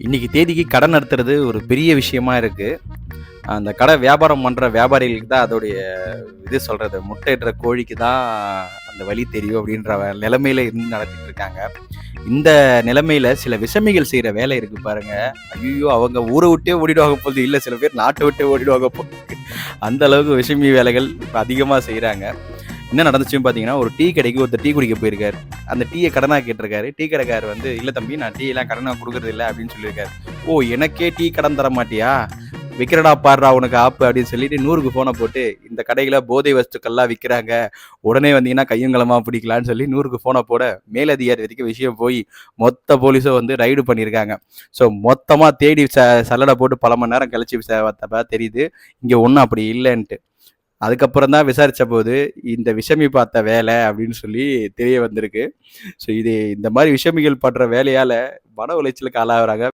இன்னைக்கு தேதிக்கு கடை நடத்துறது ஒரு பெரிய விஷயமா இருக்கு. அந்த கடை வியாபாரம் பண்ணுற வியாபாரிகளுக்கு தான் அதோடைய இது சொல்றது, முட்டையிடுற கோழிக்கு தான் அந்த வழி தெரியும் அப்படின்ற நிலைமையில இருந்து நடத்திட்டு இருக்காங்க. இந்த நிலைமையில சில விசமிகள் செய்கிற வேலை இருக்கு பாருங்க. ஐயோ அவங்க ஊரை விட்டே ஓடிடுவாங்க போகுது இல்லை சில பேர் நாட்டை விட்டே ஓடிடுவாங்க போகுது அந்த அளவுக்கு விஷமி வேலைகள் இப்போ அதிகமாக செய்கிறாங்க என்ன நடந்துச்சுன்னு பார்த்தீங்கன்னா, ஒரு டீ கடைக்கு ஒருத்தர் டீ குடிக்க போயிருக்காரு. அந்த டீயை கடனாக கேட்டிருக்காரு. டீ கடைக்காரர் வந்து, இல்லை தம்பி நான் டீ எல்லாம் கடனாக கொடுக்குறது இல்லை அப்படின்னு சொல்லியிருக்காரு. "ஓ! எனக்கே டீ கடன் தர மாட்டியா? வைக்கிறேன்டா பாடுறா உனக்கு ஆப்பு" அப்படின்னு சொல்லிட்டு நூறுக்கு ஃபோனை போட்டு, "இந்த கடையில் போதை வஸ்துக்கள்லாம் விற்கிறாங்க உடனே வந்தீங்கன்னா கையும் கலமாக பிடிக்கலாம்ன்னு" சொல்லி நூறுக்கு ஃபோனை போட, மேலதிகாரி வரைக்கும் விஷயம் போய் மொத்த போலீஸும் வந்து ரைடு பண்ணியிருக்காங்க. ஸோ மொத்தமாக தேடி ச சல்லடை போட்டு பல மணி நேரம் கழிச்சு விசா தெரியுது, இங்கே ஒன்றும் அப்படி இல்லைன்ட்டு அதுக்கப்புறம் தான் விசாரிச்சபோது, "இந்த விஷமி பார்த்த வேலை" அப்படின்னு சொல்லி தெரிய வந்திருக்கு. ஸோ இது இந்த மாதிரி விஷமிகள் பண்ணுற வேலையால மன உளைச்சலுக்கு ஆளாகிறாங்க